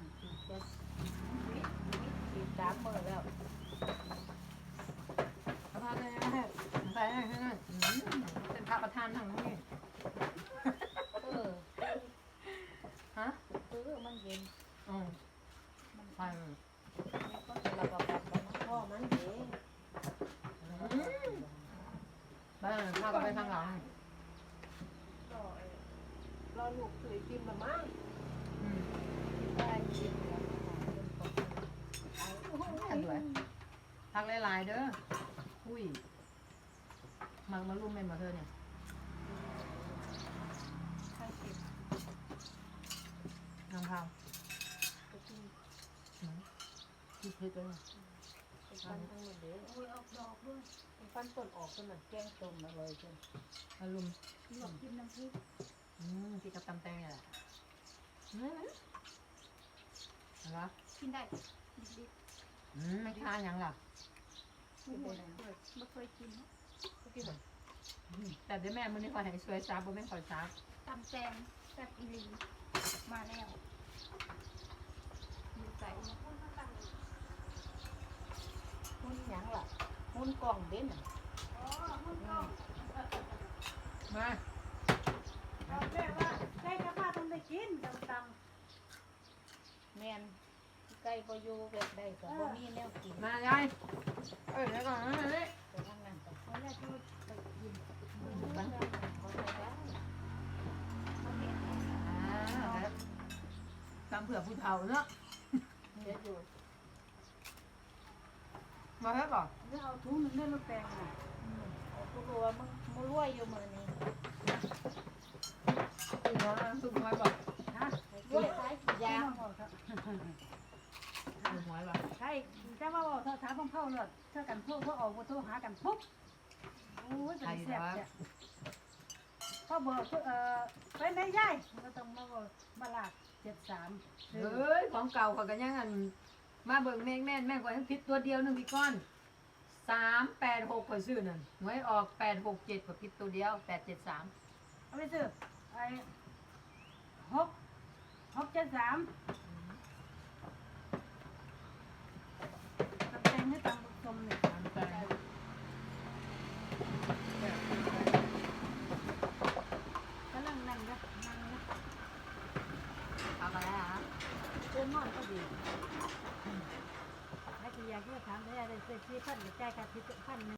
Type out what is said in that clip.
อีกเจ็ดวิวิอีกสามมือแล้วประธานเลยนะใส่ให้นั่นเป็นพระประธานทางนี้เออฮะคือมันเย็นอืมไปมันก็จะระบายกันนะพ่อมันเด้บ้านพาก็ไปทางหลังรอรอลูกถือกินมามั่งอืมได้กินแล้วเอา อันด้วยพักหลายๆเด้ออุ้ยมังมาลุ่มเมนมาเธอเนี่ยให้กินน้ำพาวไปกินคิดเผ็ดเลยไปฟันทั้งหมดเด้โอ้ยออกดอกด้วยไปฟันต้นออกขนาดแกงต้มอร่อยจังมาลุ่มลวกจิ้มน้ำพริกอืมกินกับตำแตงเนี่ยแหละอืม เห็นปะกินได้ดิบอืมไม่ค่าหยังล่ะๆไม่เคยไม่เคยกินกินแบบอืมแต่เดี๋ยวแม่มันนี่คอยให้สวยซาบ่แม่นคอยซาตำแตงแซ่บอีหลีมาแล้วอยู่ใส่หุ้นหยังล่ะหุ้นกล่องเด่นน่ะมาแม่ว่าใช่กับป้าต้องได้กินดำ แม่นไก่บ่อยู่แบบใดก็บ่มีแนวกินมายายเอ้ยแล้วก่อนนะนี่ไปทางนั้นก็เขาแรกที่ไปกินมันเขาไปได้เขาเห็นอ่าแล้วตำเผื่อผู้เฒ่าเนาะเดี๋ยวอยู่มาแล้วก่อนๆแล้วเอาถุงหนึงได้มาแปลงน่ะอืมเอากูรู้ว่ามึงมึงรวยอยู่มื้อนี้ตื่นมาสุกหวยบอก ฮะ รวยขายกี่อยาง สุกหวยบอก ใช่จะว่าบอกเธอถามเพิ่าเลยเธอกันโทรเธอออกโทรหากันปุ๊บโอ้ยเป็นแซ่บเนี่ยพ่อบอกเออไปไหนยายก็ต้องมาบอกมาลาดเจ็ดสามเฮ้ยของเก่าเขาก็ยังอันมาเบิ่งแม่งแม่นแม่งกว่ายังผิดตัวเดียวหนึงพี่ก้อนสามแปดหกข่อยซื้อนั่นหวยออกแปดหกเจ็ดกว่าผิดตัวเดียวแปดเจ็ดสามเอาไปซื้อไอ้หกหกเจ็ดสามตำแตงให้ตำบุกชมเนี่ย แต่ กำลัง นั่งนะนั่งนะเอามาแล้วฮะเดินนอนก็ดีให้ที่ยาที่ถามได้ได้เสื้อที่พันหรือใจายค่าที่พันนึง